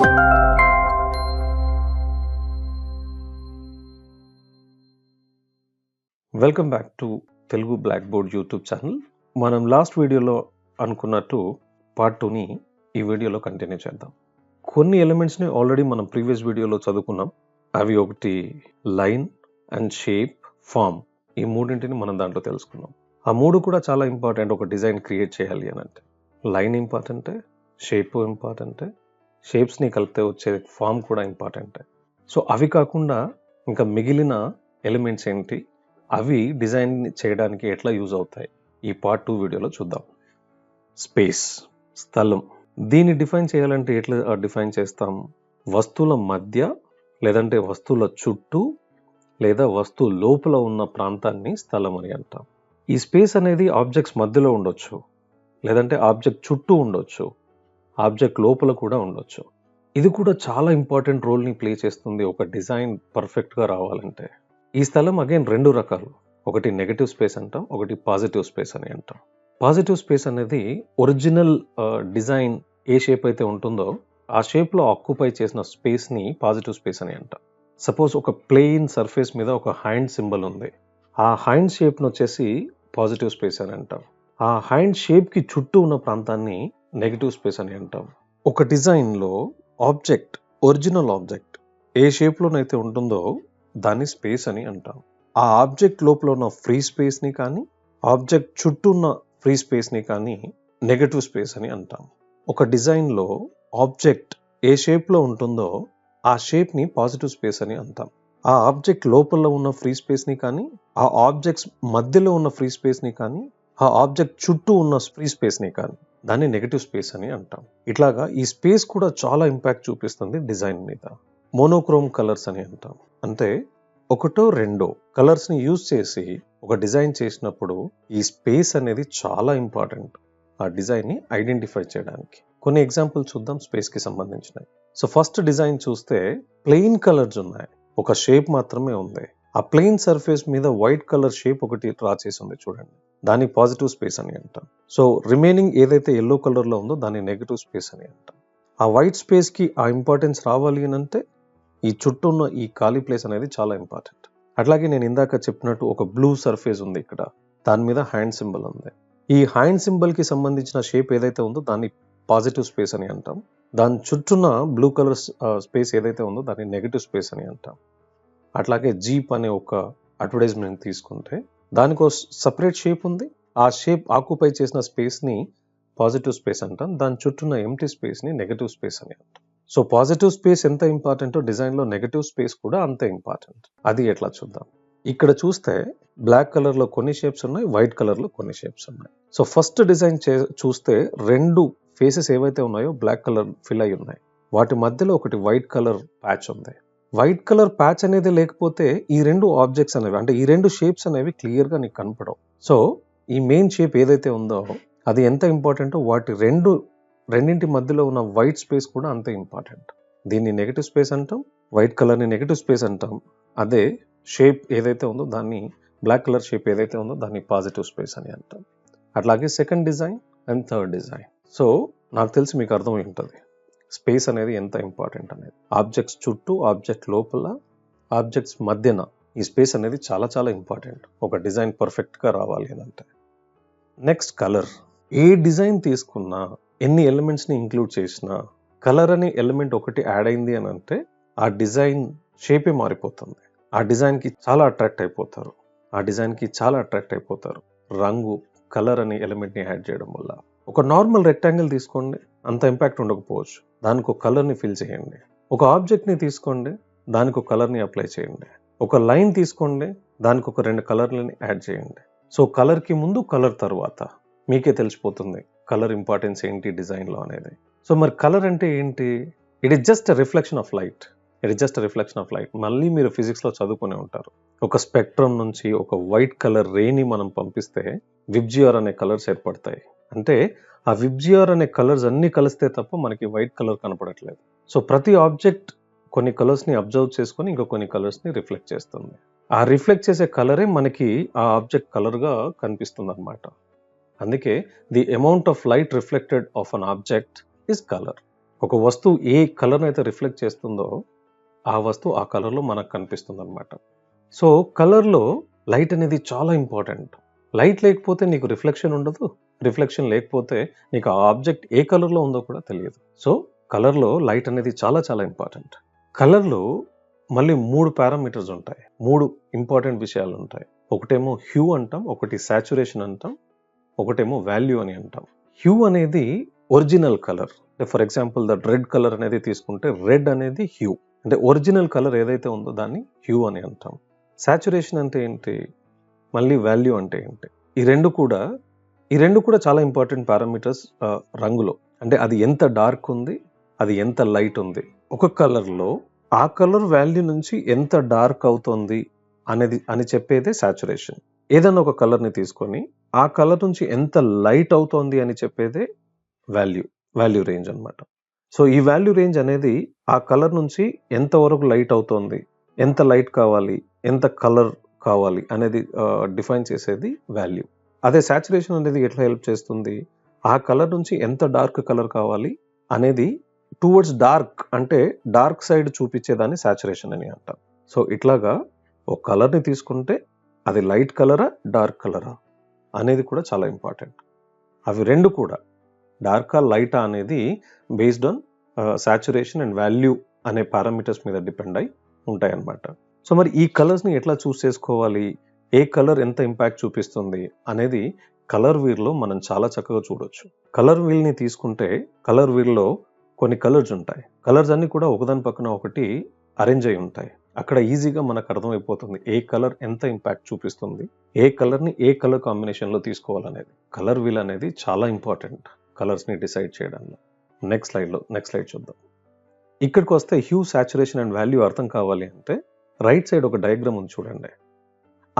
Welcome back to Telugu black board YouTube channel మనం last వీడియోలో అనుకున్నట్టు పార్ట్ టూని ఈ వీడియోలో కంటిన్యూ చేద్దాం. కొన్ని ఎలిమెంట్స్ని ఆల్రెడీ మనం ప్రీవియస్ వీడియోలో చదువుకున్నాం. అవి ఒకటి లైన్ అండ్ షేప్ ఫామ్ ఈ మూడింటిని మనం దాంట్లో తెలుసుకున్నాం. ఆ మూడు కూడా చాలా ఇంపార్టెంట్ ఒక డిజైన్ క్రియేట్ చేయాలి అని అంటే. లైన్ ఇంపార్టెంటే షేప్ ఇంపార్టెంటే షేప్స్ని కలిపితే వచ్చే ఫామ్ కూడా ఇంపార్టెంట్ సో అవి కాకుండా ఇంకా మిగిలిన ఎలిమెంట్స్ ఏంటి? అవి డిజైన్ చేయడానికి ఎట్లా యూజ్ అవుతాయి? ఈ పార్ట్ టూ వీడియోలో చూద్దాం. స్పేస్ స్థలం. దీన్ని డిఫైన్ చేయాలంటే ఎట్లా డిఫైన్ చేస్తాం? వస్తువుల మధ్య లేదంటే వస్తువుల చుట్టూ లేదా వస్తువు లోపల ఉన్న ప్రాంతాన్ని స్థలం అని అంటాం. ఈ స్పేస్ అనేది ఆబ్జెక్ట్స్ మధ్యలో ఉండొచ్చు. లేదంటే ఆబ్జెక్ట్ చుట్టూ ఉండొచ్చు. ఆబ్జెక్ట్ లోపల కూడా ఉండొచ్చు. ఇది కూడా చాలా ఇంపార్టెంట్ రోల్ని ప్లే చేస్తుంది ఒక డిజైన్ పర్ఫెక్ట్గా రావాలంటే. ఈ స్థలం అగైన్ రెండు రకాలు. ఒకటి నెగటివ్ స్పేస్ అంటాం ఒకటి పాజిటివ్ స్పేస్ అని అంటాం. పాజిటివ్ స్పేస్ అనేది ఒరిజినల్ డిజైన్ ఏ షేప్ అయితే ఉంటుందో ఆ షేప్లో ఆక్యుపై చేసిన స్పేస్ని పాజిటివ్ స్పేస్ అని అంటాం. సపోజ్ ఒక ప్లెయిన్ సర్ఫేస్ మీద ఒక హ్యాండ్ సింబల్ ఉంది. ఆ హ్యాండ్ షేప్ను వచ్చేసి పాజిటివ్ స్పేస్ అని అంటాం. ఆ హ్యాండ్ షేప్కి చుట్టూ ఉన్న ప్రాంతాన్ని నెగిటివ్ స్పేస్ అని అంటాం. ఒక డిజైన్లో ఆబ్జెక్ట్ ఒరిజినల్ ఆబ్జెక్ట్ ఏ షేప్లోనైతే ఉంటుందో దాన్ని స్పేస్ అని అంటాం. ఆ ఆబ్జెక్ట్ లోపల ఉన్న ఫ్రీ స్పేస్ని కానీ ఆబ్జెక్ట్ చుట్టూ ఉన్న ఫ్రీ స్పేస్ని కానీ నెగటివ్ స్పేస్ అని అంటాం. ఒక డిజైన్లో ఆబ్జెక్ట్ ఏ షేప్లో ఉంటుందో ఆ షేప్ని పాజిటివ్ స్పేస్ అని అంటాం. ఆ ఆబ్జెక్ట్ లోపల ఉన్న ఫ్రీ స్పేస్ని కానీ ఆ ఆబ్జెక్ట్స్ మధ్యలో ఉన్న ఫ్రీ స్పేస్ని కానీ ఆ ఆబ్జెక్ట్ చుట్టూ ఉన్న ఫ్రీ స్పేస్ని కానీ దాన్ని నెగటివ్ స్పేస్ అని అంటాం. ఇట్లాగా ఈ స్పేస్ కూడా చాలా ఇంపాక్ట్ చూపిస్తుంది డిజైన్ మీద. మోనోక్రోమ్ కలర్స్ అని అంటాం. అంటే ఒకటో రెండో కలర్స్ని యూజ్ చేసి ఒక డిజైన్ చేసినప్పుడు ఈ స్పేస్ అనేది చాలా ఇంపార్టెంట్ ఆ డిజైన్ని ఐడెంటిఫై చేయడానికి. కొన్ని ఎగ్జాంపుల్ చూద్దాం స్పేస్కి సంబంధించినవి. సో ఫస్ట్ డిజైన్ చూస్తే ప్లెయిన్ కలర్స్ ఉన్నాయి. ఒక షేప్ మాత్రమే ఉంది. ఆ ప్లెయిన్ సర్ఫేస్ మీద వైట్ కలర్ షేప్ ఒకటి డ్రా చేసి ఉంది చూడండి. దాన్ని పాజిటివ్ స్పేస్ అని అంటాం. సో రిమైనింగ్ ఏదైతే ఎల్లో కలర్లో ఉందో దాన్ని నెగిటివ్ స్పేస్ అని అంటాం. ఆ వైట్ స్పేస్కి ఆ ఇంపార్టెన్స్ రావాలి అని అంటే ఈ చుట్టూ ఉన్న ఈ ఖాళీ ప్లేస్ అనేది చాలా ఇంపార్టెంట్ అట్లాగే నేను ఇందాక చెప్పినట్టు ఒక బ్లూ సర్ఫేస్ ఉంది ఇక్కడ. దాని మీద హ్యాండ్ సింబల్ ఉంది. ఈ హ్యాండ్ సింబల్కి సంబంధించిన షేప్ ఏదైతే ఉందో దాన్ని పాజిటివ్ స్పేస్ అని అంటాం. దాని చుట్టూన్న బ్లూ కలర్ స్పేస్ ఏదైతే ఉందో దాన్ని నెగిటివ్ స్పేస్ అని అంటాం. అట్లాగే జీప్ అనే ఒక అడ్వర్టైజ్మెంట్ తీసుకుంటే దానికి సపరేట్ షేప్ ఉంది. ఆ షేప్ ఆక్యుపై చేసిన స్పేస్ని పాజిటివ్ స్పేస్ అంటాం. దాని చుట్టూన్న ఎంటీ స్పేస్ని నెగటివ్ స్పేస్ అని అంటాం. సో పాజిటివ్ స్పేస్ ఎంత ఇంపార్టెంటో డిజైన్లో నెగటివ్ స్పేస్ కూడా అంతే ఇంపార్టెంట్ అది ఎట్లా చూద్దాం? ఇక్కడ చూస్తే బ్లాక్ కలర్లో కొన్ని షేప్స్ ఉన్నాయి వైట్ కలర్లో కొన్ని షేప్స్ ఉన్నాయి. సో ఫస్ట్ డిజైన్ చే చూస్తే రెండు ఫేసెస్ ఏవైతే ఉన్నాయో బ్లాక్ కలర్ ఫిల్ అయి ఉన్నాయి. వాటి మధ్యలో ఒకటి వైట్ కలర్ ప్యాచ్ ఉంది. వైట్ కలర్ ప్యాచ్ అనేది లేకపోతే ఈ రెండు ఆబ్జెక్ట్స్ అనేవి అంటే ఈ రెండు షేప్స్ అనేవి క్లియర్గా నీకు కనపడవు. సో ఈ మెయిన్ షేప్ ఏదైతే ఉందో అది ఎంత ఇంపార్టెంటో వాటి రెండు రెండింటి మధ్యలో ఉన్న వైట్ స్పేస్ కూడా అంతే ఇంపార్టెంట్ దీన్ని నెగిటివ్ స్పేస్ అంటాం వైట్ కలర్ని నెగిటివ్ స్పేస్ అంటాం. అదే షేప్ ఏదైతే ఉందో దాన్ని బ్లాక్ కలర్ షేప్ ఏదైతే ఉందో దాన్ని పాజిటివ్ స్పేస్ అని అంటాం. అట్లాగే second design and third design so నాకు తెలిసి మీకు అర్థమై ఉంటుంది. స్పేస్ అనేది ఎంత ఇంపార్టెంట్ అనేది. ఆబ్జెక్ట్స్ చుట్టూ ఆబ్జెక్ట్ లోపల ఆబ్జెక్ట్స్ మధ్యన ఈ స్పేస్ అనేది చాలా చాలా ఇంపార్టెంట్. ఒక డిజైన్ పర్ఫెక్ట్గా రావాలి అని అంటే. Next colour. ఏ డిజైన్ తీసుకున్నా ఎన్ని ఎలిమెంట్స్ని ఇంక్లూడ్ చేసినా కలర్ అనే ఎలిమెంట్ ఒకటి యాడ్ అయింది అని అంటే ఆ డిజైన్ షేపే మారిపోతుంది. ఆ డిజైన్కి చాలా అట్రాక్ట్ అయిపోతారు. ఆ డిజైన్కి చాలా అట్రాక్ట్ అయిపోతారు. రంగు కలర్ అనే ఎలిమెంట్ని యాడ్ చేయడం వల్ల. ఒక నార్మల్ రెక్టాంగిల్ తీసుకోండి. అంత ఇంపాక్ట్ ఉండకపోవచ్చు. దానికి ఒక కలర్ని ఫిల్ చేయండి. ఒక ఆబ్జెక్ట్ని తీసుకోండి దానికి ఒక కలర్ని అప్లై చేయండి. ఒక లైన్ తీసుకోండి దానికి ఒక రెండు కలర్లని యాడ్ చేయండి. సో కలర్కి ముందు కలర్ తర్వాత. మీకే తెలిసిపోతుంది కలర్ ఇంపార్టెన్స్ ఏంటి డిజైన్లో అనేది. సో మరి కలర్ అంటే ఏంటి? It is just reflection of light it is just reflection of light మళ్ళీ మీరు ఫిజిక్స్లో చదువుకునే ఉంటారు. ఒక స్పెక్ట్రమ్ నుంచి ఒక వైట్ కలర్ రేని మనం పంపిస్తే విబ్జిఆర్ అనే కలర్స్ ఏర్పడతాయి. అంటే ఆ విబ్జిఆర్ అనే కలర్స్ అన్ని కలిస్తే తప్ప మనకి వైట్ కలర్ కనపడట్లేదు. సో ప్రతి ఆబ్జెక్ట్ కొన్ని కలర్స్ని అబ్జర్వ్ చేసుకొని ఇంకా కొన్ని కలర్స్ని రిఫ్లెక్ట్ చేస్తుంది. ఆ రిఫ్లెక్ట్ చేసే కలరే మనకి ఆ ఆబ్జెక్ట్ కలర్గా కనిపిస్తుంది అనమాట అందుకే the amount of light reflected of an object is colour. ఒక వస్తువు ఏ కలర్ అయితే రిఫ్లెక్ట్ చేస్తుందో ఆ వస్తువు ఆ కలర్లో మనకు కనిపిస్తుంది అనమాట సో కలర్లో లైట్ అనేది చాలా ఇంపార్టెంట్. లైట్ లేకపోతే నీకు రిఫ్లెక్షన్ ఉండదు. రిఫ్లెక్షన్ లేకపోతే నీకు ఆ ఆబ్జెక్ట్ ఏ కలర్లో ఉందో కూడా తెలియదు. సో కలర్లో లైట్ అనేది చాలా చాలా ఇంపార్టెంట్. కలర్లో మళ్ళీ మూడు పారామీటర్స్ ఉంటాయి. మూడు ఇంపార్టెంట్ విషయాలు ఉంటాయి. ఒకటేమో హ్యూ అంటాం ఒకటి సాచురేషన్ అంటాం ఒకటేమో వాల్యూ అని అంటాం. హ్యూ అనేది original colour. For example that red colour అనేది తీసుకుంటే రెడ్ అనేది హ్యూ. అంటే ఒరిజినల్ కలర్ ఏదైతే ఉందో దాన్ని హ్యూ అని అంటాం. సాచురేషన్ అంటే ఏంటి? మళ్ళీ వాల్యూ అంటే ఏంటి? ఈ రెండు కూడా ఈ రెండు కూడా చాలా ఇంపార్టెంట్ పారామీటర్స్ రంగులో. అంటే అది ఎంత డార్క్ ఉంది అది ఎంత లైట్ ఉంది. ఒక కలర్లో ఆ కలర్ వాల్యూ నుంచి ఎంత డార్క్ అవుతుంది అనేది అని చెప్పేదే సాచురేషన్ ఏదైనా ఒక కలర్ని తీసుకొని ఆ కలర్ నుంచి ఎంత లైట్ అవుతోంది అని చెప్పేదే వాల్యూ వాల్యూ రేంజ్ అనమాట సో ఈ వాల్యూ రేంజ్ అనేది ఆ కలర్ నుంచి ఎంతవరకు లైట్ అవుతోంది ఎంత లైట్ కావాలి ఎంత కలర్ కావాలి అనేది డిఫైన్ చేసేది వాల్యూ అదే సాచురేషన్ అనేది ఎట్లా హెల్ప్ చేస్తుంది? ఆ కలర్ నుంచి ఎంత డార్క్ కలర్ కావాలి అనేది టువర్డ్స్ డార్క్ అంటే డార్క్ సైడ్ చూపించేదాన్ని సాచురేషన్ అని అంటాం. సో ఇట్లాగా ఒక కలర్ని తీసుకుంటే అది లైట్ కలరా డార్క్ కలరా అనేది కూడా చాలా ఇంపార్టెంట్ అవి రెండు కూడా డార్కా లైటా అనేది based on saturation and value అనే పారామీటర్స్ మీద డిపెండ్ అయి ఉంటాయన్నమాట. సో మరి ఈ కలర్స్ని ఎట్లా చూస్ చేసుకోవాలి? ఏ కలర్ ఎంత ఇంపాక్ట్ చూపిస్తుంది అనేది కలర్ వీర్లో మనం చాలా చక్కగా చూడొచ్చు. కలర్ వీల్ని తీసుకుంటే కలర్ వీల్లో కొన్ని కలర్స్ ఉంటాయి. కలర్స్ అన్నీ కూడా ఒకదాని పక్కన ఒకటి అరేంజ్ అయి ఉంటాయి. అక్కడ ఈజీగా మనకు అర్థమైపోతుంది ఏ కలర్ ఎంత ఇంపాక్ట్ చూపిస్తుంది ఏ కలర్ని ఏ కలర్ కాంబినేషన్లో తీసుకోవాలనేది. కలర్ వీల్ అనేది చాలా ఇంపార్టెంట్ కలర్స్ని డిసైడ్ చేయడంలో. నెక్స్ట్ స్లైడ్లో నెక్స్ట్ స్లైడ్ చూద్దాం. ఇక్కడికి వస్తే హ్యూ సాచురేషన్ అండ్ వాల్యూ అర్థం కావాలి అంటే రైట్ సైడ్ ఒక డయాగ్రామ్ ఉంది చూడండి.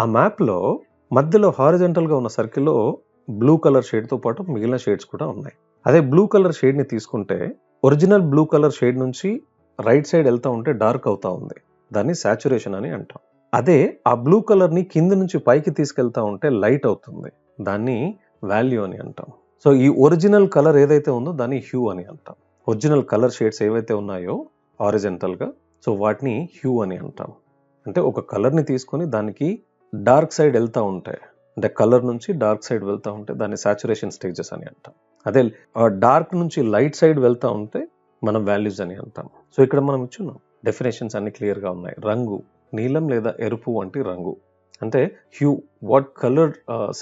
ఆ మ్యాప్లో మధ్యలో హారిజెంటల్గా ఉన్న సర్కిల్లో బ్లూ కలర్ షేడ్తో పాటు మిగిలిన షేడ్స్ కూడా ఉన్నాయి. అదే బ్లూ కలర్ షేడ్ని తీసుకుంటే ఒరిజినల్ బ్లూ కలర్ షేడ్ నుంచి రైట్ సైడ్ వెళ్తా ఉంటే డార్క్ అవుతూ ఉంది. దాన్ని సాచురేషన్ అని అంటాం. అదే ఆ బ్లూ కలర్ని కింద నుంచి పైకి తీసుకెళ్తా ఉంటే లైట్ అవుతుంది. దాన్ని వాల్యూ అని అంటాం. సో ఈ ఒరిజినల్ కలర్ ఏదైతే ఉందో దాన్ని హ్యూ అని అంటాం. ఒరిజినల్ కలర్ షేడ్స్ ఏవైతే ఉన్నాయో ఆరిజెంటల్గా సో వాటిని హ్యూ అని అంటాం. అంటే ఒక కలర్ని తీసుకొని దానికి డార్క్ సైడ్ వెళ్తూ ఉంటాయి అంటే కలర్ నుంచి డార్క్ సైడ్ వెళ్తూ ఉంటే దాన్ని సాచురేషన్ స్టేజెస్ అని అంటాం. అదే డార్క్ నుంచి లైట్ సైడ్ వెళ్తూ ఉంటే మనం వాల్యూస్ అని అంటాం. సో ఇక్కడ మనం ఇచ్చున్నాం డెఫినేషన్స్ అన్ని క్లియర్గా ఉన్నాయి. రంగు నీలం లేదా ఎరుపు వంటి రంగు. అంటే hue what colour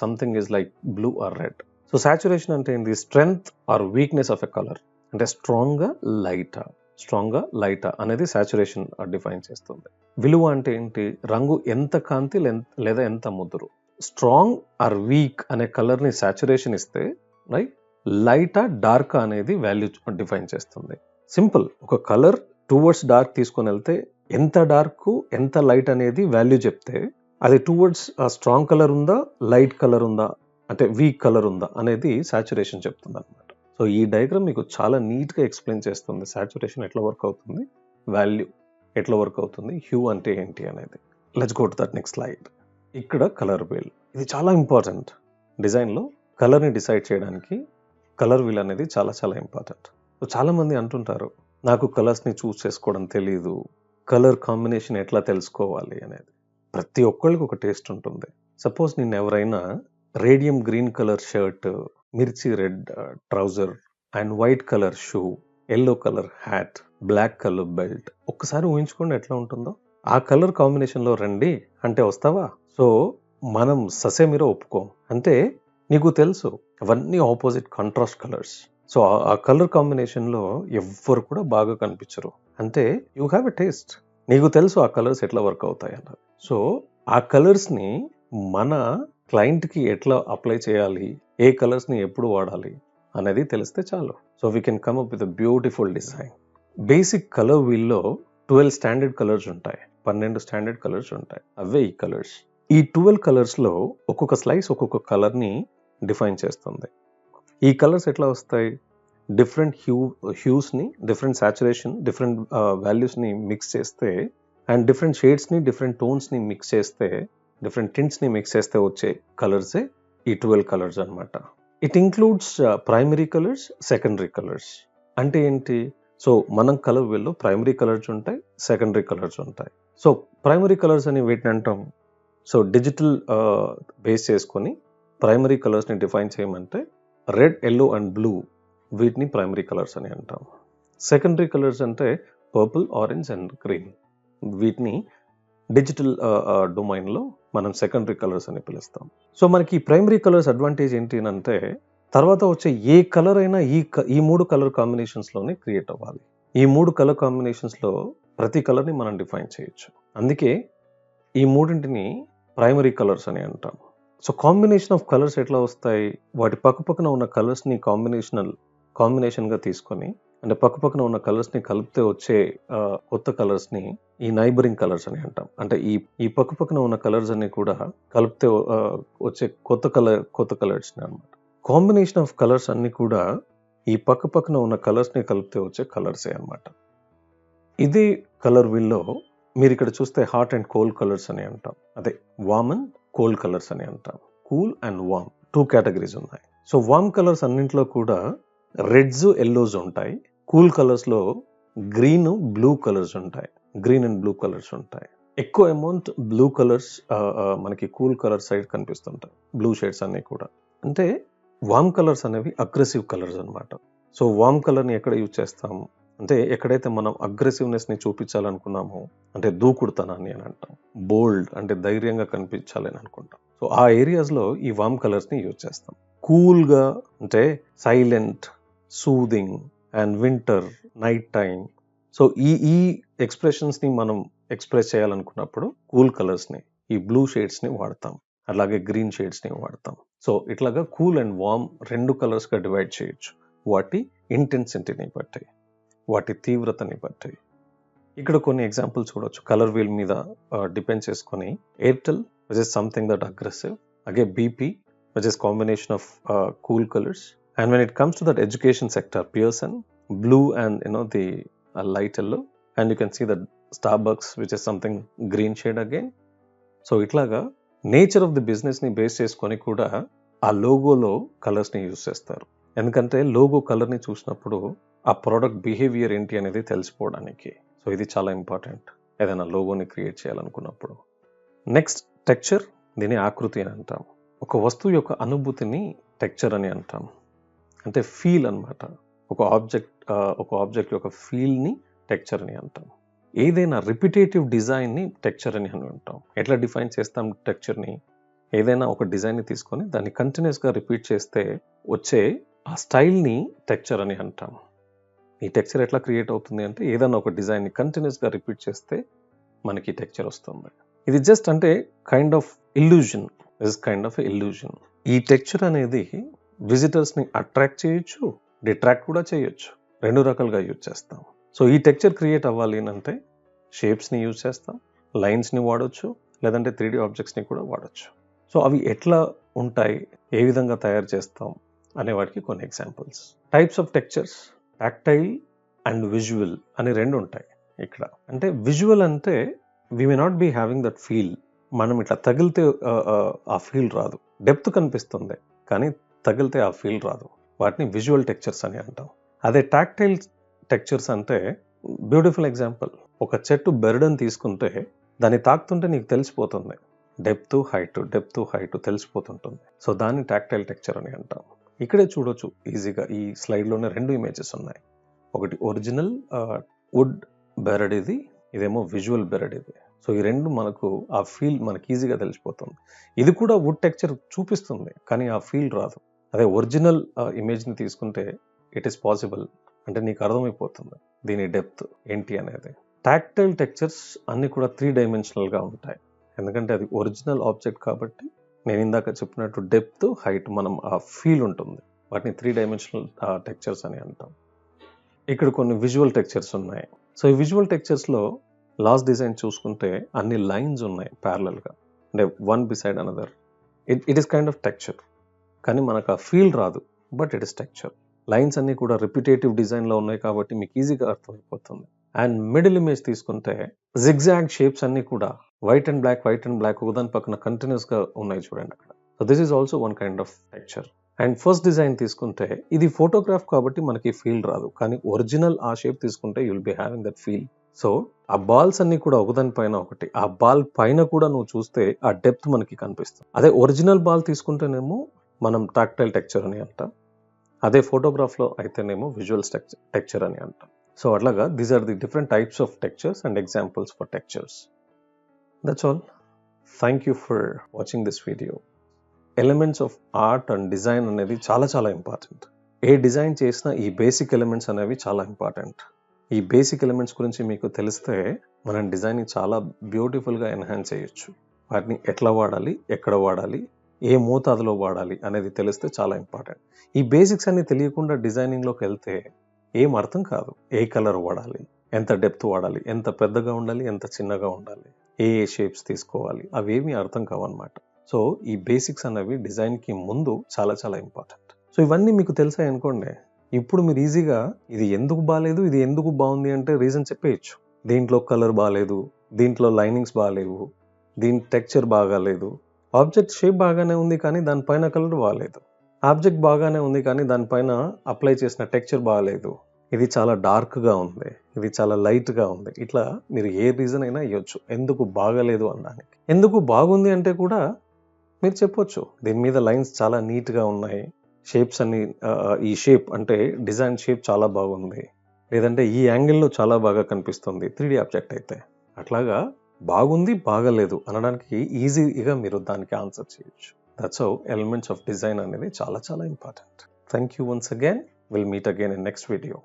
something is like blue or red so saturation అంటే ఏంటి strength or weakness of a colour. అంటే స్ట్రాంగ్గా లైటా స్ట్రాంగ్గా లైటా అనేది సాచురేషన్ డిఫైన్ చేస్తుంది. విలువ అంటే ఏంటి? రంగు ఎంత కాంతి లేదా ఎంత ముదురు? స్ట్రాంగ్ ఆర్ వీక్ అనే కలర్ని సాచురేషన్ ఇస్తే రైట్? లైటా డార్క్ అనేది వాల్యూ డిఫైన్ చేస్తుంది. సింపుల్. ఒక కలర్ టువర్డ్స్ డార్క్ తీసుకొని వెళ్తే ఎంత డార్క్ ఎంత లైట్ అనేది వాల్యూ చెప్తే అది టువర్డ్స్ స్ట్రాంగ్ కలర్ ఉందా లైట్ కలర్ ఉందా అంటే వీక్ కలర్ ఉందా అనేది సాచురేషన్ చెప్తుంది అనమాట సో ఈ డయాగ్రామ్ మీకు చాలా నీట్గా ఎక్స్ప్లెయిన్ చేస్తుంది. సాచురేషన్ ఎట్లా వర్క్ అవుతుంది? వాల్యూ. ఎట్లా వర్క్ అవుతుంది? హ్యూ అంటే ఏంటి అనేది. Let's go to that next slide ఇక్కడ కలర్ వీల్ ఇది చాలా ఇంపార్టెంట్ డిజైన్లో కలర్ని డిసైడ్ చేయడానికి కలర్ వీల్ అనేది చాలా చాలా ఇంపార్టెంట్ సో చాలామంది అంటుంటారు నాకు కలర్స్ని చూస్ చేసుకోవడం తెలియదు కలర్ కాంబినేషన్ ఎట్లా తెలుసుకోవాలి? అనేది. ప్రతి ఒక్కళ్ళకి ఒక టేస్ట్ ఉంటుంది. సపోజ్ నేను ఎవరైనా రేడియం గ్రీన్ కలర్ షర్ట్ మిర్చి red trouser and white colour shoe yellow colour hat black colour belt. ఒక్కసారి ఊహించుకోండి ఎట్లా ఉంటుందో. ఆ కలర్ కాంబినేషన్లో రండి. అంటే వస్తావా? సో మనం ససేమిరో ఒప్పుకోం. అంటే నీకు తెలుసు అవన్నీ ఆపోజిట్ కాంట్రాస్ట్ కలర్స్ సో ఆ కలర్ కాంబినేషన్లో ఎవ్వరు కూడా బాగా కనిపించరు. అంటే యూ హ్యావ్ ఎ టేస్ట్ నీకు తెలుసు ఆ కలర్స్ ఎట్లా వర్క్ అవుతాయి అన్నది సో ఆ కలర్స్ని మన క్లయింట్కి ఎట్లా అప్లై చేయాలి? ఏ కలర్స్ని ఎప్పుడు వాడాలి? అనేది తెలిస్తే చాలు. So we can come up with beautiful design basic colour వీల్లో twelve standard colours ఉంటాయి. పన్నెండు స్టాండర్డ్ కలర్స్ ఉంటాయి. అవే ఈ కలర్స్ ఈ ట్వెల్వ్ కలర్స్లో ఒక్కొక్క స్లైస్ ఒక్కొక్క కలర్ని డిఫైన్ చేస్తుంది. ఈ కలర్స్ ఎట్లా వస్తాయి? డిఫరెంట్ హ్యూ హ్యూస్ని డిఫరెంట్ సాచురేషన్ డిఫరెంట్ వాల్యూస్ని మిక్స్ చేస్తే అండ్ డిఫరెంట్ షేడ్స్ని డిఫరెంట్ టోన్స్ని మిక్స్ చేస్తే డిఫరెంట్ టింట్స్ని మిక్స్ చేస్తే వచ్చే కలర్సే ఈ ట్వెల్వ్ కలర్స్ అనమాట it includes primary colours secondary colours అంటే ఏంటి? సో మనం కలర్ వీల్లో ప్రైమరీ కలర్స్ ఉంటాయి సెకండరీ కలర్స్ ఉంటాయి. సో ప్రైమరీ కలర్స్ అని వీటిని అంటాం సో డిజిటల్ బేస్ చేసుకొని ప్రైమరీ కలర్స్ని డిఫైన్ చేయమంటే రెడ్ ఎల్లో అండ్ బ్లూ వీటిని ప్రైమరీ కలర్స్ అని అంటాం. సెకండరీ కలర్స్ అంటే పర్పుల్ ఆరెంజ్ అండ్ గ్రీన్ వీటిని డిజిటల్ డొమైన్లో మనం సెకండరీ కలర్స్ అని పిలుస్తాం. సో మనకి ప్రైమరీ కలర్స్ అడ్వాంటేజ్ ఏంటి అంటే తర్వాత వచ్చే ఏ కలర్ అయినా ఈ ఈ మూడు కలర్ కాంబినేషన్స్లోనే క్రియేట్ అవ్వాలి. ఈ మూడు కలర్ కాంబినేషన్స్లో ప్రతి కలర్ని మనం డిఫైన్ చేయొచ్చు. అందుకే ఈ మూడింటిని ప్రైమరీ కలర్స్ అని అంటాం. సో కాంబినేషన్ ఆఫ్ కలర్స్ ఎట్లా వస్తాయి? వాటి పక్కపక్కన ఉన్న కలర్స్ని కాంబినేషనల్ కాంబినేషన్గా తీసుకొని అంటే పక్కపక్కన ఉన్న కలర్స్ని కలిపితే వచ్చే కొత్త కలర్స్ని ఈ నైబరింగ్ కలర్స్ అని అంటాం. అంటే ఈ ఈ పక్క పక్కన ఉన్న కలర్స్ అన్ని కూడా కలిపితే వచ్చే కొత్త కలర్ కొత్త కలర్స్ అనమాట కాంబినేషన్ ఆఫ్ కలర్స్ అన్ని కూడా ఈ పక్క పక్కన ఉన్న కలర్స్ని కలిపితే వచ్చే కలర్సే అన్నమాట. ఇది కలర్ విల్లో మీరు ఇక్కడ చూస్తే హాట్ అండ్ కోల్డ్ కలర్స్ అని అంటాం. అదే వామ్ అండ్ కోల్డ్ కలర్స్ అని అంటాం. Cool and warm two categories ఉన్నాయి. సో వామ్ కలర్స్ అన్నింటిలో కూడా రెడ్స్ ఎల్లోస్ ఉంటాయి. కూల్ కలర్స్లో గ్రీన్ బ్లూ కలర్స్ ఉంటాయి. గ్రీన్ అండ్ బ్లూ కలర్స్ ఉంటాయి. ఎక్కువ అమౌంట్ బ్లూ కలర్స్ మనకి కూల్ కలర్ సైడ్ కనిపిస్తుంటాయి. బ్లూ షేడ్స్ అన్నీ కూడా. అంటే వామ్ కలర్స్ అనేవి అగ్రెసివ్ కలర్స్ అన్నమాట. సో వామ్ కలర్ని ఎక్కడ యూజ్ చేస్తాము? అంటే ఎక్కడైతే మనం అగ్రెసివ్నెస్ని చూపించాలనుకున్నామో అంటే దూకుడుతనాన్ని అని అంటాం. బోల్డ్ అంటే ధైర్యంగా కనిపించాలి అని అనుకుంటాం. సో ఆ ఏరియాస్లో ఈ వామ్ కలర్స్ని యూజ్ చేస్తాం. కూల్గా అంటే silent soothing and winter night time so ఈ ఈ ఎక్స్ప్రెషన్స్ని మనం ఎక్స్ప్రెస్ చేయాలనుకున్నప్పుడు కూల్ కలర్స్ని ఈ బ్లూ షేడ్స్ని వాడతాం. అలాగే గ్రీన్ షేడ్స్ని వాడతాం. సో ఇట్లాగా కూల్ అండ్ వామ్ రెండు కలర్స్గా డివైడ్ చేయొచ్చు. వాటి ఇంటెన్సిటీని బట్టి వాటి తీవ్రతని బట్టి. ఇక్కడ కొన్ని ఎగ్జాంపుల్స్ చూడొచ్చు కలర్ వీల్ మీద డిపెండ్ చేసుకొని Airtel which is something that aggressive అగే BP which is combination of cool colours and when it comes to that education sector Pearson blue and you know the light and and you see see the bucks which is something green shade again. So ఇట్లాగా nature of the బిజినెస్ని base చేసుకొని కూడా ఆ లోగోలో కలర్స్ని use చేస్తారు. ఎందుకంటే logo కలర్ని చూసినప్పుడు ఆ ప్రోడక్ట్ బిహేవియర్ ఏంటి అనేది తెలిసిపోవడానికి. సో ఇది చాలా ఇంపార్టెంట్ ఏదైనా లోగోని క్రియేట్ చేయాలనుకున్నప్పుడు. నెక్స్ట్ టెక్చర్ దీని ఆకృతి అని అంటాం. ఒక వస్తువు యొక్క అనుభూతిని టెక్చర్ అని అంటాం. అంటే ఫీల్ అన్నమాట. ఒక ఆబ్జెక్ట్ ఒక ఆబ్జెక్ట్ యొక్క ఫీల్ని టెక్చర్ అని అంటాం. ఏదైనా రిపిటేటివ్ డిజైన్ని టెక్చర్ అని అని అంటాం. ఎట్లా డిఫైన్ చేస్తాం టెక్చర్ని? ఏదైనా ఒక డిజైన్ని తీసుకొని దాన్ని కంటిన్యూస్గా రిపీట్ చేస్తే వచ్చే ఆ స్టైల్ని టెక్చర్ అని అంటాం. ఈ టెక్చర్ ఎట్లా క్రియేట్ అవుతుంది అంటే ఏదైనా ఒక డిజైన్ని కంటిన్యూస్గా రిపీట్ చేస్తే మనకి టెక్చర్ వస్తుంది. ఇది జస్ట్ అంటే kind of illusion. Is kind of illusion. ఈ టెక్చర్ అనేది విజిటర్స్ని అట్రాక్ట్ చేయొచ్చు డిట్రాక్ట్ కూడా చేయొచ్చు. రెండు రకాలుగా యూజ్ చేస్తాం. సో ఈ టెక్చర్ క్రియేట్ అవ్వాలి అంటే షేప్స్ని యూజ్ చేస్తాం లైన్స్ని వాడొచ్చు లేదంటే త్రీ డీ ఆబ్జెక్ట్స్ని కూడా వాడొచ్చు. సో అవి ఎట్లా ఉంటాయి ఏ విధంగా తయారు చేస్తాం అనే వాటికి కొన్ని examples. Types of textures tactile and visual అని రెండు ఉంటాయి ఇక్కడ. అంటే విజువల్ అంటే we may not be having that feel. మనం ఇట్లా తగిలితే ఆ ఫీల్ రాదు. డెప్త్ కనిపిస్తుంది కానీ తగిలితే ఆ ఫీల్ రాదు. వాటిని విజువల్ టెక్చర్స్ అని అంటాం. అదే టాక్టైల్ టెక్చర్స్ అంటే బ్యూటిఫుల్ ఎగ్జాంపుల్ ఒక చెట్టు బెరడని తీసుకుంటే దాన్ని తాకుతుంటే నీకు తెలిసిపోతుంది. డెప్త్ హైట్ డెప్త్ హైట్ తెలిసిపోతుంటుంది. సో దాన్ని టాక్టైల్ టెక్చర్ అని అంటాం. ఇక్కడే చూడొచ్చు ఈజీగా ఈ స్లైడ్లోనే రెండు ఇమేజెస్ ఉన్నాయి. ఒకటి ఒరిజినల్ వుడ్ బెరడ్ ఇది ఇదేమో విజువల్ బెరడ్ ఇది. సో ఈ రెండు మనకు ఆ ఫీల్ మనకి ఈజీగా తెలిసిపోతుంది. ఇది కూడా వుడ్ టెక్చర్ చూపిస్తుంది కానీ ఆ ఫీల్ రాదు. అదే ఒరిజినల్ ఇమేజ్ని తీసుకుంటే ఇట్ ఈస్ పాసిబుల్ అంటే నీకు అర్థమైపోతుంది దీని డెప్త్ ఏంటి అనేది. టాక్టైల్ టెక్చర్స్ అన్ని కూడా త్రీ డైమెన్షనల్గా ఉంటాయి. ఎందుకంటే అది ఒరిజినల్ ఆబ్జెక్ట్ కాబట్టి నేను ఇందాక చెప్పినట్టు డెప్త్ హైట్ మనం ఆ ఫీల్ ఉంటుంది. వాటిని త్రీ డైమెన్షనల్ టెక్చర్స్ అని అంటాం. ఇక్కడ కొన్ని విజువల్ టెక్చర్స్ ఉన్నాయి. సో ఈ విజువల్ టెక్చర్స్లో లాస్ట్ డిజైన్ చూసుకుంటే అన్ని లైన్స్ ఉన్నాయి ప్యారలల్గా అంటే one beside another it it is kind of texture కానీ మనకు ఆ ఫీల్ రాదు. But it is texture lines అన్ని కూడా రిపిటేటివ్ డిజైన్లో ఉన్నాయి కాబట్టి మీకు ఈజీగా అర్థమైపోతుంది. అండ్ మిడిల్ ఇమేజ్ తీసుకుంటే జిగ్జాగ్ షేప్స్ అన్ని కూడా white and black white and black ఒకదాని పక్కన కంటిన్యూస్గా ఉన్నాయి చూడండి అక్కడ. So this is also one kind of texture and first design తీసుకుంటే ఇది ఫోటోగ్రాఫ్ కాబట్టి మనకి ఫీల్ రాదు. కానీ ఒరిజినల్ ఆ షేప్ తీసుకుంటే you'll be having that feel so ఆ బాల్స్ అన్ని కూడా ఒకదాని పైన ఒకటి. ఆ బాల్ పైన కూడా నువ్వు చూస్తే ఆ డెప్త్ మనకి కనిపిస్తుంది. అదే ఒరిజినల్ బాల్ తీసుకుంటేనేమో మనం టాక్టైల్ టెక్చర్ అని అంటాం. అదే ఫోటోగ్రాఫ్లో అయితేనేమో విజువల్ టెక్చర్ అని అంటాం. సో అట్లాగా these are the different types of textures and examples for textures that's all thank you for watching this video elements of art and design అనేది చాలా చాలా ఇంపార్టెంట్ ఏ డిజైన్ చేసినా ఈ బేసిక్ ఎలిమెంట్స్ అనేవి చాలా ఇంపార్టెంట్ ఈ బేసిక్ ఎలిమెంట్స్ గురించి మీకు తెలిస్తే మనం డిజైన్ని చాలా బ్యూటిఫుల్గా ఎన్హాన్స్ చేయొచ్చు. వాటిని ఎట్లా వాడాలి ఎక్కడ వాడాలి ఏ మోతాదులో వాడాలి అనేది తెలిస్తే చాలా ఇంపార్టెంట్. ఈ బేసిక్స్ అన్ని తెలియకుండా డిజైనింగ్లోకి వెళ్తే ఏం అర్థం కాదు. ఏ కలర్ వాడాలి? ఎంత డెప్త్ వాడాలి? ఎంత పెద్దగా ఉండాలి? ఎంత చిన్నగా ఉండాలి? ఏ ఏ షేప్స్ తీసుకోవాలి? అవేమీ అర్థం కావన్నమాట. సో ఈ బేసిక్స్ అనేవి డిజైన్కి ముందు చాలా చాలా ఇంపార్టెంట్. సో ఇవన్నీ మీకు తెలిసాయి అనుకోండి. ఇప్పుడు మీరు ఈజీగా ఇది ఎందుకు బాగాలేదు ఇది ఎందుకు బాగుంది అంటే రీజన్ చెప్పేయచ్చు. దీంట్లో కలర్ బాగాలేదు దీంట్లో లైనింగ్స్ బాగాలేవు దీని టెక్చర్ బాగాలేదు. ఆబ్జెక్ట్ షేప్ బాగానే ఉంది కానీ దానిపైన కలర్ బాగాలేదు. ఆబ్జెక్ట్ బాగానే ఉంది కానీ దానిపైన అప్లై చేసిన టెక్చర్ బాగాలేదు. ఇది చాలా డార్క్గా ఉంది. ఇది చాలా లైట్గా ఉంది. ఇట్లా మీరు ఏ రీజన్ అయినా ఇవ్వచ్చు ఎందుకు బాగలేదు అనడానికి? ఎందుకు బాగుంది అంటే కూడా మీరు చెప్పొచ్చు. దీని మీద లైన్స్ చాలా నీట్గా ఉన్నాయి. షేప్స్ అన్ని ఈ షేప్ అంటే డిజైన్ షేప్ చాలా బాగుంది. లేదంటే ఈ యాంగిల్లో చాలా బాగా కనిపిస్తుంది. త్రీ ఆబ్జెక్ట్ అయితే. అట్లాగా బాగుంది బాగలేదు అనడానికి ఈజీగా మీరు దానికి ఆన్సర్ చేయొచ్చు. That's how elements of design అనేది చాలా చాలా important thank you once again will meet again in next video